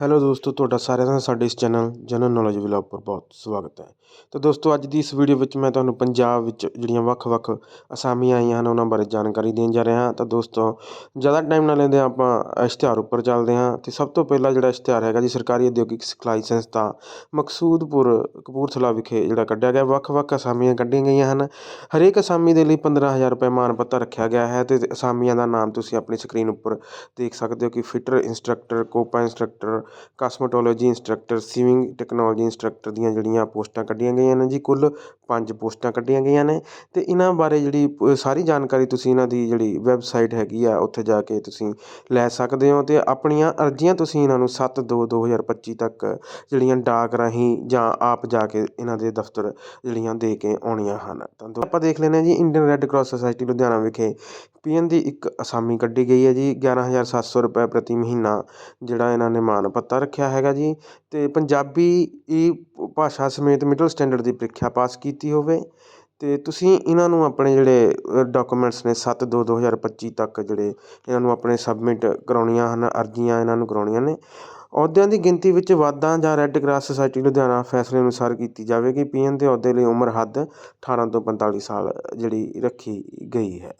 Hello ਦੋਸਤੋ, ਤੁਹਾਡਾ ਸਾਰਿਆਂ ਦਾ ਸਾਡੇ ਇਸ ਚੈਨਲ ਜਨਰਲ ਨੌਲੇਜ ਵਲੌਗ ਪਰ ਬਹੁਤ ਸਵਾਗਤ ਹੈ। ਤਾਂ ਦੋਸਤੋ, ਅੱਜ ਦੀ ਇਸ ਵੀਡੀਓ ਵਿੱਚ ਮੈਂ ਤੁਹਾਨੂੰ ਪੰਜਾਬ ਵਿੱਚ ਜਿਹੜੀਆਂ ਵੱਖ-ਵੱਖ ਅਸਾਮੀਆਂ ਆਈਆਂ ਹਨ, ਉਹਨਾਂ ਬਾਰੇ ਜਾਣਕਾਰੀ ਦੇਣ ਜਾ ਰਿਹਾ ਹਾਂ। ਤਾਂ ਦੋਸਤੋ, ਜ਼ਿਆਦਾ ਟਾਈਮ ਨਾ ਲੈਂਦੇ ਆਪਾਂ ਇਸ਼ਤਿਹਾਰ ਉੱਪਰ ਚੱਲਦੇ ਹਾਂ। ਤੇ ਸਭ ਤੋਂ ਪਹਿਲਾਂ ਜਿਹੜਾ ਇਸ਼ਤਿਹਾਰ ਹੈਗਾ ਜੀ, ਸਰਕਾਰੀ ਉਦਯੋਗਿਕ ਸਿਖਲਾਈ ਸੰਸਥਾ ਮਕਸੂਦਪੁਰ ਕਪੂਰਥਲਾ ਵਿਖੇ ਜਿਹੜਾ ਕੱਢਿਆ ਗਿਆ, ਵੱਖ-ਵੱਖ ਅਸਾਮੀਆਂ ਕੱਢੀਆਂ ਗਈਆਂ ਹਨ। ਹਰੇਕ ਅਸਾਮੀ ਦੇ ਲਈ 15000 ਰੁਪਏ ਮਾਨ ਪੱਤਾ ਰੱਖਿਆ ਗਿਆ ਹੈ ਤੇ ਅਸਾਮੀਆਂ ਦਾ ਨਾਮ ਤੁਸੀਂ ਆਪਣੀ ਸਕਰੀਨ ਉੱਪਰ ਦੇਖ ਸਕਦੇ ਹੋ ਕਿ fitter instructor COPA instructor cosmetology instructor swimming technology instructor ਦੀਆਂ ਜਿਹੜੀਆਂ ਪੋਸਟਾਂ ਕੱਢੀਆਂ ਗਈਆਂ ਨੇ ਜੀ, ਕੁੱਲ ਪੰਜ ਪੋਸਟਾਂ ਕੱਢੀਆਂ ਗਈਆਂ ਨੇ। ਅਤੇ ਇਹਨਾਂ ਬਾਰੇ ਜਿਹੜੀ ਸਾਰੀ ਜਾਣਕਾਰੀ ਤੁਸੀਂ ਇਹਨਾਂ ਦੀ ਜਿਹੜੀ ਵੈਬਸਾਈਟ ਹੈਗੀ ਆ, ਉੱਥੇ ਜਾ ਕੇ ਤੁਸੀਂ ਲੈ ਸਕਦੇ ਹੋ ਅਤੇ ਆਪਣੀਆਂ ਅਰਜ਼ੀਆਂ ਤੁਸੀਂ ਇਹਨਾਂ ਨੂੰ 7 2 2025 ਤੱਕ ਜਿਹੜੀਆਂ ਡਾਕ ਰਾਹੀਂ ਜਾਂ ਆਪ ਜਾ ਕੇ ਇਹਨਾਂ ਦੇ ਦਫ਼ਤਰ ਜਿਹੜੀਆਂ ਦੇ ਕੇ ਆਉਣੀਆਂ ਹਨ। ਤਾਂ ਆਪਾਂ ਦੇਖ ਲੈਂਦੇ ਹਾਂ ਜੀ, Indian red cross society Ludhiana ਵਿਖੇ ਪੀਐਨ ਦੀ ਇੱਕ ਅਸਾਮੀ ਕੱਢੀ ਗਈ ਹੈ ਜੀ 11700 ਰੁਪਏ ਪ੍ਰਤੀ ਮਹੀਨਾ ਜਿਹੜਾ ਇਹਨਾਂ ਨੇ ਮਾਨ ਪਤਾ ਰੱਖਿਆ ਹੈਗਾ ਜੀ ਅਤੇ ਪੰਜਾਬੀ ਈ ਭਾਸ਼ਾ ਸਮੇਤ ਮਿਡਲ ਸਟੈਂਡਰਡ ਦੀ ਪ੍ਰੀਖਿਆ ਪਾਸ ਕੀਤੀ ਹੋਵੇ ਅਤੇ ਤੁਸੀਂ ਇਹਨਾਂ ਨੂੰ ਆਪਣੇ ਜਿਹੜੇ ਡਾਕੂਮੈਂਟਸ ਨੇ 7 2 2025 ਤੱਕ ਜਿਹੜੇ ਇਹਨਾਂ ਨੂੰ ਆਪਣੇ ਸਬਮਿਟ ਕਰਵਾਉਣੀਆਂ ਹਨ, ਅਰਜ਼ੀਆਂ ਇਹਨਾਂ ਨੂੰ ਕਰਵਾਉਣੀਆਂ ਨੇ, ਅਹੁਦਿਆਂ ਦੀ ਗਿਣਤੀ ਵਿੱਚ ਵਾਧਾ ਜਾਂ ਰੈੱਡ ਕਰਾਸ ਸੁਸਾਇਟੀ ਲੁਧਿਆਣਾ ਫੈਸਲੇ ਅਨੁਸਾਰ ਕੀਤੀ ਜਾਵੇਗੀ, ਪੀਐਨ ਦੇ ਅਹੁਦੇ ਲਈ ਉਮਰ ਹੱਦ 18 ਤੋਂ 45 ਸਾਲ ਜਿਹੜੀ ਰੱਖੀ ਗਈ ਹੈ।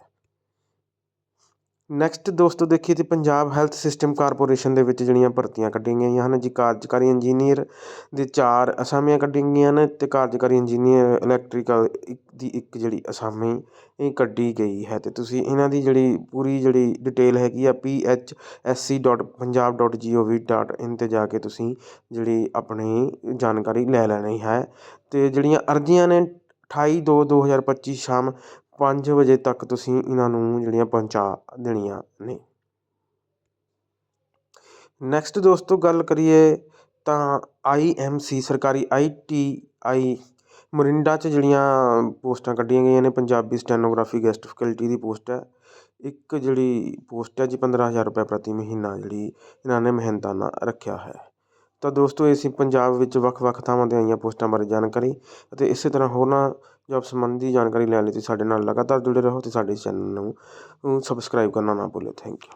ਨੈਕਸਟ ਦੋਸਤੋ ਦੇਖੀਏ ਤੇ ਪੰਜਾਬ ਹੈਲਥ ਸਿਸਟਮ ਕਾਰਪੋਰੇਸ਼ਨ ਦੇ ਵਿੱਚ ਜਿਹੜੀਆਂ ਭਰਤੀਆਂ ਕੱਢੀਆਂ ਗਈਆਂ ਹਨ ਜੀ, ਕਾਰਜਕਾਰੀ ਇੰਜੀਨੀਅਰ ਦੇ ਚਾਰ ਅਸਾਮੀਆਂ ਕੱਢੀਆਂ ਗਈਆਂ ਨੇ ਤੇ ਕਾਰਜਕਾਰੀ ਇੰਜੀਨੀਅਰ ਇਲੈਕਟ੍ਰੀਕਲ ਦੀ ਇੱਕ ਜਿਹੜੀ ਅਸਾਮੀ ਇਹ ਕੱਢੀ ਗਈ ਹੈ ਤੇ ਤੁਸੀਂ ਇਹਨਾਂ ਦੀ ਜਿਹੜੀ ਪੂਰੀ ਜਿਹੜੀ ਡਿਟੇਲ ਹੈਗੀ ਆ phsc.punjab.gov.in ਤੇ ਜਾ ਕੇ ਤੁਸੀਂ ਜਿਹੜੀ ਆਪਣੀ ਜਾਣਕਾਰੀ ਲੈ ਲੈਣੀ ਹੈ ਤੇ ਜਿਹੜੀਆਂ ਅਰਜ਼ੀਆਂ ਨੇ 28 2 2025 ਸ਼ਾਮ ਪੰਜ ਵਜੇ ਤੱਕ ਤੁਸੀਂ ਇਹਨਾਂ ਨੂੰ ਜਿਹੜੀਆਂ ਪਹੁੰਚਾ ਦੇਣੀਆਂ ਨੇ। ਨੈਕਸਟ ਦੋਸਤੋ ਗੱਲ ਕਰੀਏ ਤਾਂ ਆਈਐਮਸੀ ਸਰਕਾਰੀ ਆਈਟੀਆਈ ਮੋਰਿੰਡਾ 'ਚ ਜਿਹੜੀਆਂ ਪੋਸਟਾਂ ਕੱਢੀਆਂ ਗਈਆਂ ਨੇ, ਪੰਜਾਬੀ ਸਟੈਨੋਗ੍ਰਾਫੀ ਗੈਸਟ ਫੈਕਲਟੀ ਦੀ ਪੋਸਟ ਹੈ। ਇੱਕ ਜਿਹੜੀ ਪੋਸਟ ਹੈ ਜੀ 15000 ਰੁਪਏ ਪ੍ਰਤੀ ਮਹੀਨਾ ਜਿਹੜੀ ਇਹਨਾਂ ਨੇ ਮਿਹਨਤਾਨਾ ਰੱਖਿਆ ਹੈ। ਤਾਂ ਦੋਸਤੋ, ਇਹ ਸੀ ਪੰਜਾਬ ਵਿੱਚ ਵੱਖ-ਵੱਖ ਥਾਵਾਂ 'ਤੇ ਆਈਆਂ ਪੋਸਟਾਂ ਬਾਰੇ ਜਾਣਕਾਰੀ ਅਤੇ ਇਸੇ ਤਰ੍ਹਾਂ ਹੋਰਨਾਂ ਜੋਬ ਸੰਬੰਧੀ ਜਾਣਕਾਰੀ ਲੈਣ ਲਈ ਤੁਸੀਂ ਸਾਡੇ ਨਾਲ ਲਗਾਤਾਰ ਜੁੜੇ ਰਹੋ ਅਤੇ ਸਾਡੇ ਚੈਨਲ ਨੂੰ ਸਬਸਕ੍ਰਾਈਬ ਕਰਨਾ ਨਾ ਭੁੱਲਿਓ। Thank you